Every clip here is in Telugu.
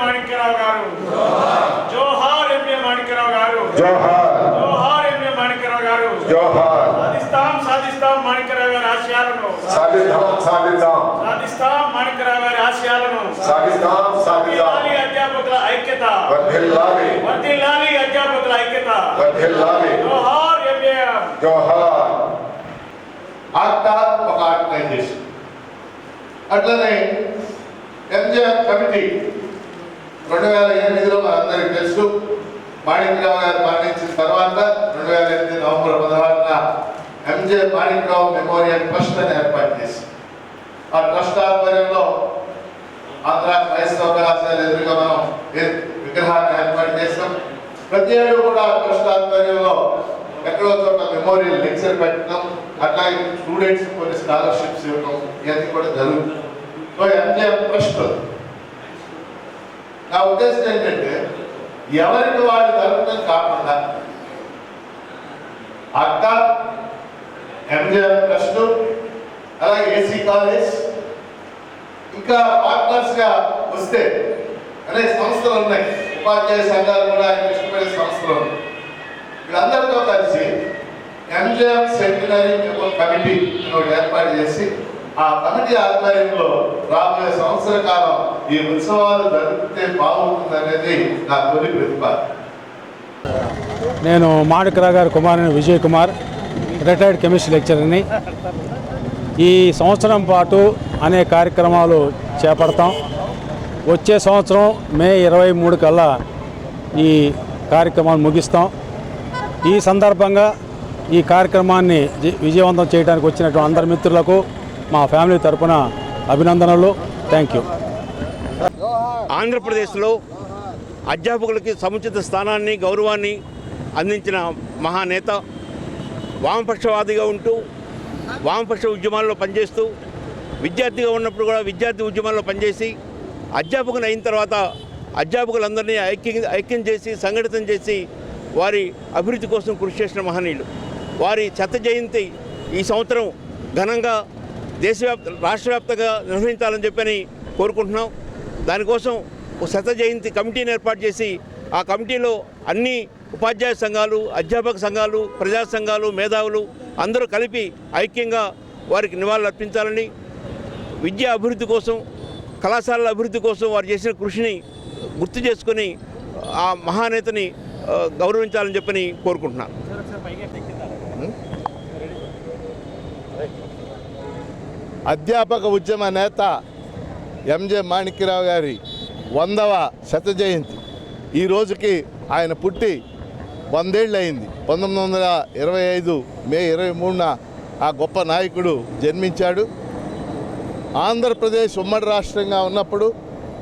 మాణిక్యరావు గారు. జోహార్ ఎంఏ మాణిక్యరావు గారు. జోహార్. జోహార్ ఎంఏ మాణిక్యరావు గారు. జోహార్. సాధిస్తాం సాధిస్తాం మాణిక్యరావు గారి ఆశయాలను. సాధిద్దాం సాధిద్దాం సాధిస్తాం మాణిక్యరావు గారి ఆశయాలను. సాధిద్దాం వర్ధిల్లాలి అధ్యాపకుల ఐక్యత. వర్ధిల్లాలి. వర్ధిల్లాలి అధ్యాపకుల ఐక్యత. వర్ధిల్లాలి. జోహార్ ఎంఏ. జోహార్. ఆక్టా ఒక ఆర్గనైజేషన్. అట్లనే ఎంజిఆర్ కమిటీ రెండు వేల ఎనిమిదిలో మనందరికీ తెలుసు మాణిక్రావు గారు మరణించిన తర్వాత రెండు వేల ఎనిమిది నవంబర్ పదహారున ఎంజే మాణిక్రావు మెమోరియల్ ట్రస్ట్ అని ఏర్పాటు చేసి ఆ ట్రస్ట్ ఆధ్వర్యంలో ఆంధ్ర క్రైస్తవ కళాశాల ఎదురుగా మనం విగ్రహాన్ని ఏర్పాటు చేస్తాం ప్రతి ఏడు కూడా ఆ ట్రస్ట్ ఆధ్వర్యంలో ఎక్కడో చోట మెమోరియల్ లెక్చర్ పెట్టడం అట్లాగే స్టూడెంట్స్ కొన్ని స్కాలర్షిప్స్ ఇవ్వడం ఇవన్నీ కూడా జరుగుతుంది. సో ఎంజే ట్రస్ట్ నా ఉద్దేశం ఏంటంటే ఎవరికి వాడు జరగడం కాకుండా అక్క ఎంజిఎం ట్రస్ట్ అలాగే ఏసీ కాలేజ్ ఇంకా పార్ట్నర్స్గా వస్తే అనేక సంస్థలు ఉన్నాయి. ఉపాధ్యాయ సంఘాలు కూడా ఆయనకు ఇష్టపడే సంస్థలు ఉన్నాయి. వీళ్ళందరితో కలిసి ఎంజిఎం సెంటినరీ కమిటీ ఏర్పాటు చేసి ఆ కమిటీ ఆధ్వర్యంలో రాబోయే సంవత్సర కాలం ఈ ఉత్సవాలు జరిపితే బాగుంటుంది అనేది నా తొలి ప్రతిపాదన. నేను మాణికరావు గారి కుమారుని విజయ్ కుమార్ రిటైర్డ్ కెమిస్ట్రీ లెక్చరర్ని ఈ సంవత్సరం పాటు అనేక కార్యక్రమాలు చేపడతాం. వచ్చే సంవత్సరం మే ఇరవై మూడు కల్లా ఈ కార్యక్రమాన్ని ముగిస్తాం. ఈ సందర్భంగా ఈ కార్యక్రమాన్ని విజయవంతం చేయడానికి వచ్చినటువంటి అందరి మిత్రులకు మా ఫ్యామిలీ తరపున అభినందనలు. థ్యాంక్ యూ ఆంధ్రప్రదేశ్లో అధ్యాపకులకి సముచిత స్థానాన్ని గౌరవాన్ని అందించిన మహానేత వామపక్షవాదిగా ఉంటూ వామపక్ష ఉద్యమాల్లో పనిచేస్తూ విద్యార్థిగా ఉన్నప్పుడు కూడా విద్యార్థి ఉద్యమాల్లో పనిచేసి అధ్యాపకులు అయిన తర్వాత అధ్యాపకులందరినీ ఐక్యం ఐక్యం చేసి సంఘటితం చేసి వారి అభివృద్ధి కోసం కృషి చేసిన మహనీయులు. వారి చెత్త జయంతి ఈ సంవత్సరం ఘనంగా దేశవ్యాప్త రాష్ట్ర వ్యాప్తంగా నిర్వహించాలని చెప్పని కోరుకుంటున్నాం. దానికోసం శత జయంతి కమిటీని ఏర్పాటు చేసి ఆ కమిటీలో అన్ని ఉపాధ్యాయ సంఘాలు అధ్యాపక సంఘాలు ప్రజా సంఘాలు మేధావులు అందరూ కలిపి ఐక్యంగా వారికి నివాళులు అర్పించాలని విద్యా అభివృద్ధి కోసం కళాశాలల అభివృద్ధి కోసం వారు చేసిన కృషిని గుర్తు చేసుకొని ఆ మహానేతని గౌరవించాలని చెప్పని కోరుకుంటున్నాను. అధ్యాపక ఉద్యమ నేత ఎంజే మాణిక్యరావు గారి వందవ శత జయంతి ఈ రోజుకి ఆయన పుట్టి వందేళ్ళు అయింది పంతొమ్మిది వందల ఇరవై ఐదు మే ఇరవై మూడున ఆ గొప్ప నాయకుడు జన్మించాడు. ఆంధ్రప్రదేశ్ ఉమ్మడి రాష్ట్రంగా ఉన్నప్పుడు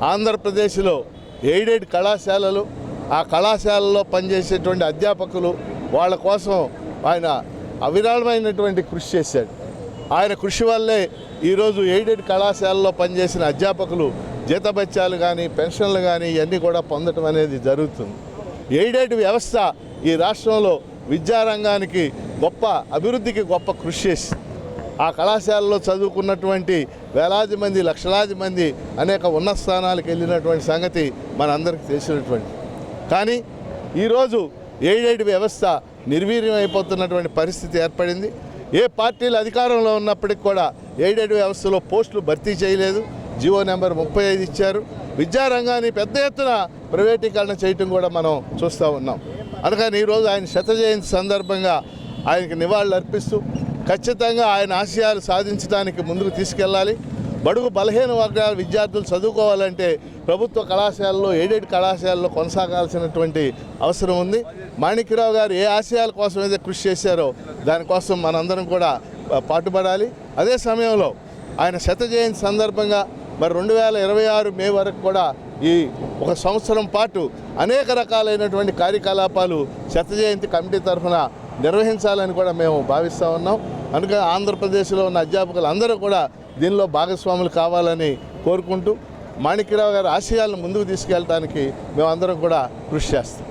ఆంధ్రప్రదేశ్లో ఎయిడెడ్ కళాశాలలు ఆ కళాశాలలో పనిచేసేటువంటి అధ్యాపకులు వాళ్ళ కోసం ఆయన అవిరాళమైనటువంటి కృషి చేశాడు. ఆయన కృషి వల్లే ఈరోజు ఎయిడెడ్ కళాశాలలో పనిచేసిన అధ్యాపకులు జీతభత్యాలు కానీ పెన్షన్లు కానీ ఇవన్నీ కూడా పొందటం అనేది జరుగుతుంది. ఎయిడెడ్ వ్యవస్థ ఈ రాష్ట్రంలో విద్యారంగానికి గొప్ప అభివృద్ధికి గొప్ప కృషి చేసింది. ఆ కళాశాలలో చదువుకున్నటువంటి వేలాది మంది లక్షలాది మంది అనేక ఉన్నత స్థానాలకు వెళ్ళినటువంటి సంగతి మనందరికీ తెలిసినటువంటి కానీ ఈరోజు ఎయిడెడ్ వ్యవస్థ నిర్వీర్యం అయిపోతున్నటువంటి పరిస్థితి ఏర్పడింది. ఏ పార్టీలు అధికారంలో ఉన్నప్పటికి కూడా ఎయిడెడ్ వ్యవస్థలో పోస్టులు భర్తీ చేయలేదు. జియో నెంబర్ ముప్పై ఐదు ఇచ్చారు. విద్యారంగాన్ని పెద్ద ఎత్తున ప్రైవేటీకరణ చేయటం కూడా మనం చూస్తూ ఉన్నాం. అందుకని ఈరోజు ఆయన శత జయంతి సందర్భంగా ఆయనకి నివాళులు అర్పిస్తూ ఖచ్చితంగా ఆయన ఆశయాలు సాధించడానికి ముందుకు తీసుకెళ్ళాలి. బడుగు బలహీన వర్గాల విద్యార్థులు చదువుకోవాలంటే ప్రభుత్వ కళాశాలలో ఎయిడెడ్ కళాశాలలో కొనసాగాల్సినటువంటి అవసరం ఉంది. మాణిక్యరావు గారు ఏ ఆశయాల కోసం అయితే కృషి చేశారో దానికోసం మనందరం కూడా పాటుపడాలి. అదే సమయంలో ఆయన శత జయంతి సందర్భంగా మరి రెండు వేల ఇరవై ఆరు మే వరకు కూడా ఈ ఒక సంవత్సరం పాటు అనేక రకాలైనటువంటి కార్యకలాపాలు శత జయంతి కమిటీ తరఫున నిర్వహించాలని కూడా మేము భావిస్తూ ఉన్నాం. అందుకని ఆంధ్రప్రదేశ్లో ఉన్న అధ్యాపకులు అందరూ కూడా దీనిలో భాగస్వాములు కావాలని కోరుకుంటూ మాణిక్యరావు గారి ఆశయాలను ముందుకు తీసుకెళ్ళడానికి మేమందరం కూడా కృషి చేస్తాం.